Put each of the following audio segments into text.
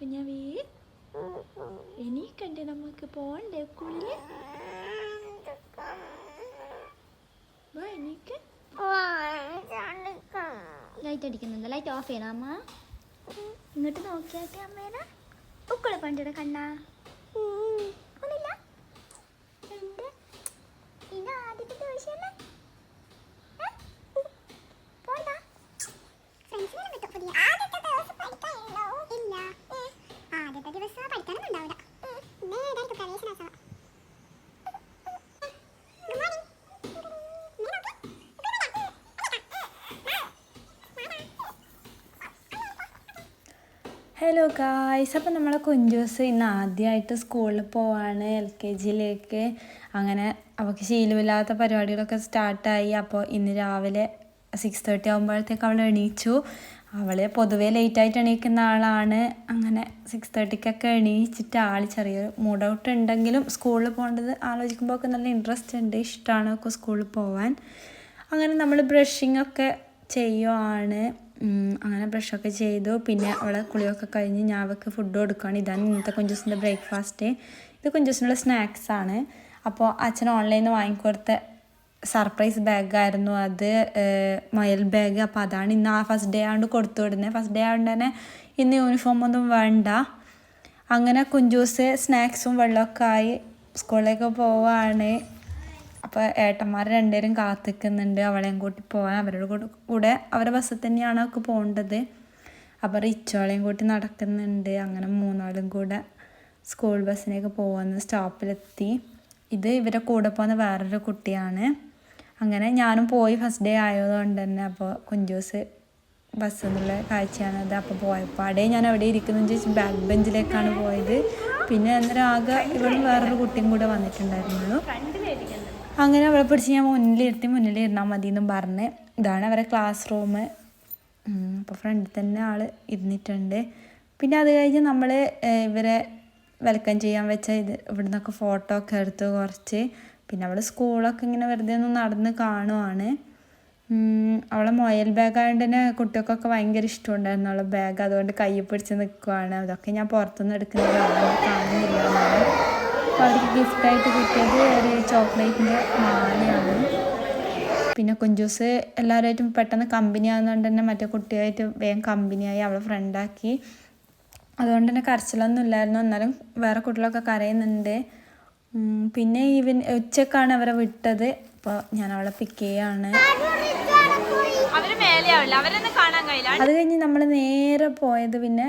കുഞ്ഞാവേ. എണീക്കണ്ടേ നമുക്ക് പോണ്ടേ കുളി വാ എണീക്ക്. ലൈറ്റ് അടിക്കുന്നുണ്ട്. ലൈറ്റ് ഓഫ് ചെയ്യണം അമ്മ. ഇങ്ങോട്ട് നോക്കിയാട്ടെ അമ്മേനെ. ഉക്കളെ പണ്ടിട കണ്ണാ. ഹലോ ഗായ്സ് അപ്പം നമ്മളെ കുഞ്ചൂസ് ഇന്ന് ആദ്യമായിട്ട് സ്കൂളിൽ പോവാണ് എൽ കെ ജിയിലേക്ക്. അങ്ങനെ അവൾക്ക് ശീലമില്ലാത്ത പരിപാടികളൊക്കെ സ്റ്റാർട്ടായി. അപ്പോൾ ഇന്ന് രാവിലെ സിക്സ് തേർട്ടി ആകുമ്പോഴത്തേക്ക് അവൾ എണീച്ചു. അവൾ പൊതുവെ ലേറ്റായിട്ട് എണീക്കുന്ന ആളാണ്. അങ്ങനെ സിക്സ് തേർട്ടിക്കൊക്കെ എണീച്ചിട്ട് ആൾ ചെറിയൊരു മൂഡ് ഔട്ട് ഉണ്ടെങ്കിലും സ്കൂളിൽ പോകേണ്ടത് ആലോചിക്കുമ്പോൾ ഒക്കെ നല്ല ഇൻട്രസ്റ്റ് ഉണ്ട്. ഇഷ്ടമാണ് ഒക്കെ സ്കൂളിൽ പോവാൻ. അങ്ങനെ നമ്മൾ ബ്രഷിങ്ങൊക്കെ ചെയ്യുവാണ്. അങ്ങനെ ബ്രഷൊക്കെ ചെയ്തു. പിന്നെ അവളെ കുളിയൊക്കെ കഴിഞ്ഞ് ഞാൻ അവൾക്ക് ഫുഡ് കൊടുക്കുകയാണ്. ഇതാണ് ഇന്നത്തെ കുഞ്ചൂസിന്റെ ബ്രേക്ക്ഫാസ്റ്റ് ഇത് കുഞ്ചൂസിനുള്ള സ്നാക്സ് ആണ്. അപ്പോൾ അച്ഛൻ ഓൺലൈനിൽ നിന്ന് വാങ്ങിക്കൊടുത്ത സർപ്രൈസ് ബാഗായിരുന്നു അത് മയൽ ബാഗ് അപ്പോൾ അതാണ് ഇന്ന് ആ ഫസ്റ്റ് ഡേ ആണ്ട് കൊടുത്തു വിടുന്നത് ഫസ്റ്റ് ഡേ ആയതുകൊണ്ട് തന്നെ ഇന്ന് യൂണിഫോം ഒന്നും വേണ്ട. അങ്ങനെ കുഞ്ചൂസ് സ്നാക്സും വെള്ളമൊക്കെ ആയി സ്കൂളിലേക്ക് പോവാണ്. അപ്പോൾ ഏട്ടന്മാർ രണ്ടുപേരും കാത്തിക്കുന്നുണ്ട്. അവളെയും കൂട്ടി പോകാൻ അവരുടെ കൂടെ- അവരുടെ ബസ്സിൽ തന്നെയാണ് അവൾക്ക് പോകേണ്ടത്. അപ്പോൾ റിച്ചോളെയും കൂട്ടി നടക്കുന്നുണ്ട്. അങ്ങനെ മൂന്നാളും കൂടെ സ്കൂൾ ബസ്സിനൊക്കെ പോകുന്ന സ്റ്റോപ്പിലെത്തി ഇത് ഇവരെ കൂടെ പോകുന്ന വേറൊരു കുട്ടിയാണ്. അങ്ങനെ ഞാനും പോയി ഫസ്റ്റ് ഡേ ആയതുകൊണ്ട് തന്നെ അപ്പോൾ കുഞ്ചൂസ് ബസ്സിൽ നിന്നുള്ള കാഴ്ചയാണത് അപ്പോൾ അവിടെ ഞാൻ അവിടെ ഇരിക്കുന്നു ചോദിച്ച് ബാക്ക് ബെഞ്ചിലേക്കാണ് പോയത്. പിന്നെ അന്നേരം ആകെ ഇവിടെ വേറൊരു കുട്ടിയും കൂടെ വന്നിട്ടുണ്ടായിരുന്നുള്ളൂ അങ്ങനെ അവളെ പിടിച്ച് ഞാൻ മുന്നിലിരുത്തി മുന്നിലിരുന്നാൽ മതി എന്നും പറഞ്ഞ് ഇതാണ് അവരെ ക്ലാസ് റൂം അപ്പോൾ ഫ്രണ്ടിൽ തന്നെ ആൾ ഇരുന്നിട്ടുണ്ട്. പിന്നെ അത് കഴിഞ്ഞ് നമ്മൾ ഇവരെ വെൽക്കം ചെയ്യാൻ വെച്ച ഇത് ഇവിടെ നിന്നൊക്കെ ഫോട്ടോ ഒക്കെ എടുത്തു കുറച്ച്. പിന്നെ അവൾ സ്കൂളൊക്കെ ഇങ്ങനെ വെറുതെ ഒന്ന് നടന്ന് കാണുവാണ്. അവളെ മൊയൽ ബാഗ് ആയതുകൊണ്ട് തന്നെ കുട്ടികൾക്കൊക്കെ ഭയങ്കര ഇഷ്ടമുണ്ടായിരുന്നു. അവളെ ബാഗ് അതുകൊണ്ട് കൈ പിടിച്ച് നിൽക്കുവാണ് അതൊക്കെ ഞാൻ പുറത്തുനിന്ന് എടുക്കുന്നതാണ്. കാണുന്നില്ല. അപ്പോൾ അവർക്ക് ഗിഫ്റ്റായിട്ട് കിട്ടിയത് ഒരു ചോക്ലേറ്റിന്റെ മാലയാണ്. പിന്നെ കുഞ്ചൂസ് എല്ലാവരുമായിട്ടും പെട്ടെന്ന് കമ്പനി ആകുന്നതുകൊണ്ട് തന്നെ മറ്റേ കുട്ടിയായിട്ട് വേഗം കമ്പനിയായി അവളെ ഫ്രണ്ടാക്കി അതുകൊണ്ട് തന്നെ കരച്ചിലൊന്നും ഇല്ലായിരുന്നു. എന്നാലും വേറെ കുട്ടികളൊക്കെ കരയുന്നുണ്ട്. പിന്നെ ഈവൻ ഉച്ചക്കാണ് അവരെ വിട്ടത്. അപ്പോൾ ഞാൻ അവളെ പിക്ക് ചെയ്യാണ്. അത് കഴിഞ്ഞ് നമ്മൾ നേരെ പോയത് പിന്നെ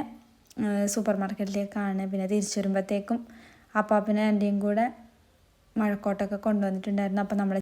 സൂപ്പർ മാർക്കറ്റിലേക്കാണ് പിന്നെ തിരിച്ചു വരുമ്പോഴത്തേക്കും അപ്പാപ്പിനെ എന്റെയും കൂടെ മഴക്കോട്ടൊക്കെ കൊണ്ടുവന്നിട്ടുണ്ടായിരുന്നു. അപ്പോൾ നമ്മൾ